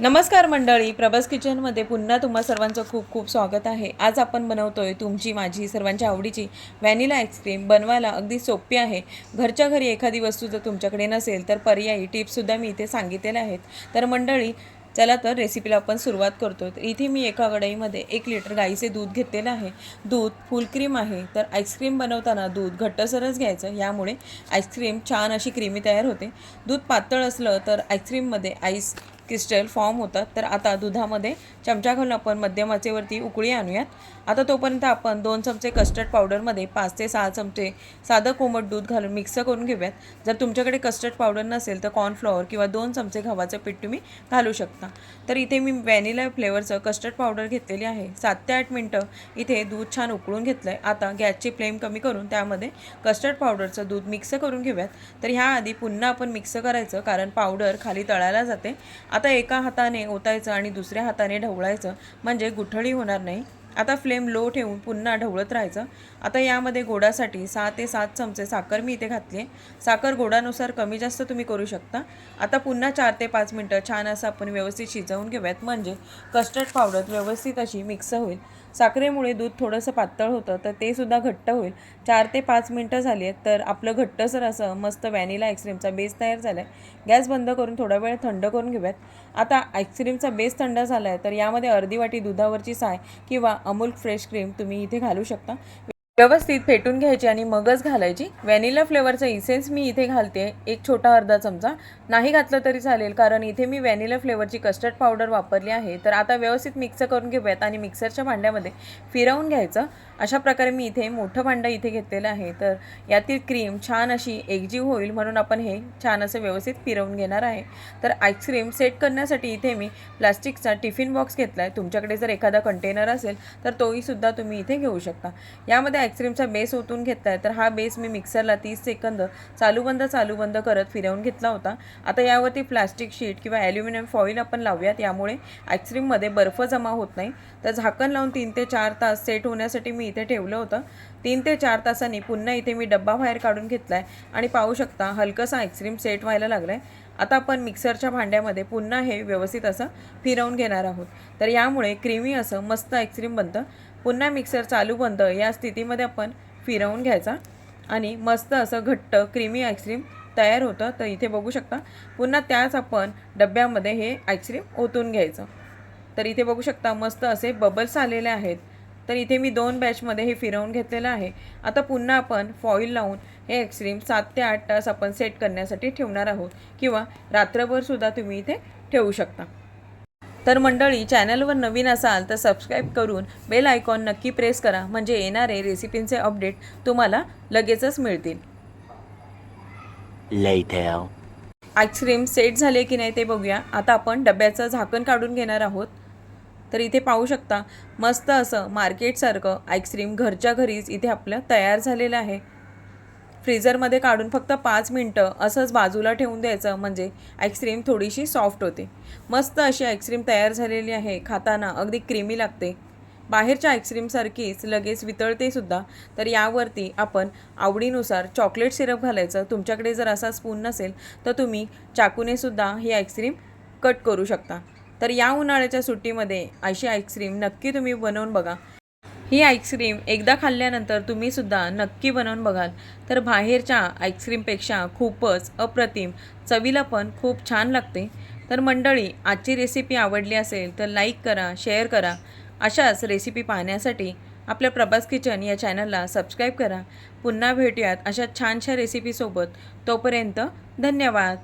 नमस्कार मंडळी प्रभास किचनमध्ये पुन्हा तुम्हा सर्वांचं खूप खूप स्वागत आहे. आज आपण बनवतोय तुमची माझी सर्वांच्या आवडीची व्हॅनिला आईस्क्रीम बनवायला अगदी सोपी आहे. घरच्या घरी एखादी वस्तू जर तुमच्याकडे नसेल तर पर्यायी टिप्ससुद्धा मी इथे सांगितलेल्या आहेत. तर मंडळी चला तर रेसिपीला आपण सुरुवात करतो. तर इथे मी एका कढईमध्ये एक लिटर गाईचे दूध घेतलेलं आहे. दूध फुल क्रीम आहे. तर आईस्क्रीम बनवताना दूध घट्टसरच घ्यायचं. यामुळे आईस्क्रीम छान अशी क्रीमी तयार होते. दूध पातळ असलं तर आईस्क्रीममध्ये आईस क्रिस्टल फॉर्म होतात. तर आता दुधामध्ये चमचा घालून आपण मध्यमाचेवरती उकळी आणूयात. आता तोपर्यंत आपण दोन चमचे कस्टर्ड पावडरमध्ये पाच ते सहा चमचे साधं कोमट दूध घालून मिक्स करून घेऊयात. जर तुमच्याकडे कस्टर्ड पावडर नसेल तर कॉर्नफ्लॉवर किंवा दोन चमचे गव्हाचं पीठ तुम्ही घालू शकता. तर इथे मी व्हॅनिला फ्लेवरचं कस्टर्ड पावडर घेतलेली आहे. सात ते आठ मिनटं इथे दूध छान उकळून घेतलं आहे आता गॅसची फ्लेम कमी करून त्यामध्ये कस्टर्ड पावडरचं दूध मिक्स करून घेऊयात. तर ह्याआधी पुन्हा आपण मिक्स करायचं कारण पावडर खाली तळायला जाते. आता आता एका हाताने ओतायचं आणि दुसऱ्या हाताने ढवळायचं म्हणजे गुठळी होणार नाही. आता फ्लेम लो ठेवून पुन्हा ढवळत राहायचं. आता यामध्ये गोडासाठी सहा ते सात चमचे साखर मी इथे घातली आहे साखर गोडानुसार कमी जास्त तुम्ही करू शकता. आता पुन्हा चार ते पाच मिनटं छान असं आपण व्यवस्थित शिजवून घेऊयात. म्हणजे कस्टर्ड पावडर व्यवस्थित अशी मिक्स होईल. साखरेमुळे दूध थोडंसं पातळ होतं तर ते सुद्धा घट्ट होईल. चार ते पाच मिनटं झाली आहेत तर आपलं घट्टसर असं मस्त व्हॅनिला आईस्क्रीमचा बेस तयार झाला आहे गॅस बंद करून थोडा वेळ थंड करून घेऊयात. आता आईस्क्रीमचा बेस थंड झाला आहे तर यामध्ये अर्धी वाटी दुधावरची साय किंवा अमूल फ्रेश क्रीम तुम्ही इथे घालू शकता. व्यवस्थित फेटून घ्यायची आणि मगच घालायची. व्हॅनिला फ्लेवरचा इसेन्स मी इथे घालते. एक छोटा अर्धा चमचा. नाही घातलं तरी चालेल कारण इथे मी व्हॅनिला फ्लेवरची कस्टर्ड पावडर वापरली आहे. तर आता व्यवस्थित मिक्स करून घेऊयात आणि मिक्सरच्या भांड्यामध्ये फिरवून घ्यायचं. अशा प्रकारे मी इथे मोठं भांडं इथे घेतलेलं आहे. तर यातील क्रीम छान अशी एकजीव होईल म्हणून आपण हे छान असं व्यवस्थित फिरवून घेणार आहे. तर आईस्क्रीम सेट करण्यासाठी इथे मी प्लास्टिकचा टिफिन बॉक्स घेतला आहे तुमच्याकडे जर एखादा कंटेनर असेल तर तोही सुद्धा तुम्ही इथे घेऊ शकता. यामध्ये आईस्क्रीमचा बेस ओतून घेतला आहे तर हा बेस मी मिक्सरला तीस सेकंद चालू बंद चालू बंद करत फिरवून घेतला होता. आता यावरती प्लास्टिक शीट किंवा ॲल्युमिनियम फॉईल आपण लावूयात यामुळे आईस्क्रीममध्ये बर्फ जमा होत नाही. तर झाकण लावून तीन ते चार तास सेट होण्यासाठी मी इथे ठेवलं होतं. तीन ते चार तासांनी पुन्हा इथे मी डब्बा बाहेर काढून घेतला आहे आणि पाहू शकता हलकंसा आईस्क्रीम सेट व्हायला लागला आहे आता आपण मिक्सरच्या भांड्यामध्ये पुन्हा हे व्यवस्थित असं फिरवून घेणार आहोत. तर यामुळे क्रीमी असं मस्त आईस्क्रीम बनतं. पुन्हा मिक्सर चालू बंद या स्थितीमध्ये आपण फिरवून घ्यायचा आणि मस्त असं घट्ट क्रीमी आईस्क्रीम तयार होतं. तर इथे बघू शकता पुन्हा त्याच आपण डब्यामध्ये हे आईस्क्रीम ओतून घ्यायचं. तर इथे बघू शकता मस्त असे बबल्स आलेले आहेत. तर इथे मी दोन बॅचमध्ये हे फिरवून घेतलेलं आहे. आता पुन्हा आपण फॉईल लावून हे आईस्क्रीम सात ते आठ तास आपण सेट करण्यासाठी ठेवणार आहोत. किंवा रात्रभरसुद्धा तुम्ही इथे ठेवू शकता. तर मंडळी चॅनलवर नवीन असाल तर सबस्क्राईब करून बेल आयकॉन नक्की प्रेस करा. म्हणजे येणारे रेसिपींचे अपडेट तुम्हाला लगेचच मिळतील. आईस्क्रीम सेट झाले की नाही ते बघूया. आता आपण डब्याचं झाकण काढून घेणार आहोत. तर इथे पाहू शकता मस्त असं मार्केटसारखं आईस्क्रीम घरच्या घरीच इथे आपलं तयार झालेलं आहे. फ्रीझरमध्ये काढून फक्त पाच मिनटं असंच बाजूला ठेवून द्यायचं म्हणजे आईस्क्रीम थोडीशी सॉफ्ट होते. मस्त अशी आईस्क्रीम तयार झालेली आहे खाताना अगदी क्रीमी लागते. बाहेरच्या आईस्क्रीमसारखीच लगेच वितळते सुद्धा. तर यावरती आपण आवडीनुसार चॉकलेट सिरप घालायचं. तुमच्याकडे जर असा स्पून नसेल तर तुम्ही चाकूने सुद्धा ही आईस्क्रीम कट करू शकता. तर या उन्हाळ्याच्या सुट्टीमध्ये अशी आईस्क्रीम नक्की तुम्ही बनवून बघा. ही आईस्क्रीम एकदा खाल्ल्यानंतर तुम्ही सुद्धा नक्की बनवून बघाल. तर बाहेरच्या आईस्क्रीमपेक्षा खूपच अप्रतिम. चवीला पण खूप छान लागते. तर मंडळी आजची रेसिपी आवडली असेल तर लाईक करा शेअर करा. अशाच रेसिपी पाहण्यासाठी आपल्या प्रभास किचन या चॅनलला सबस्क्राईब करा. पुन्हा भेटूयात अशा छानशा रेसिपीसोबत तोपर्यंत धन्यवाद.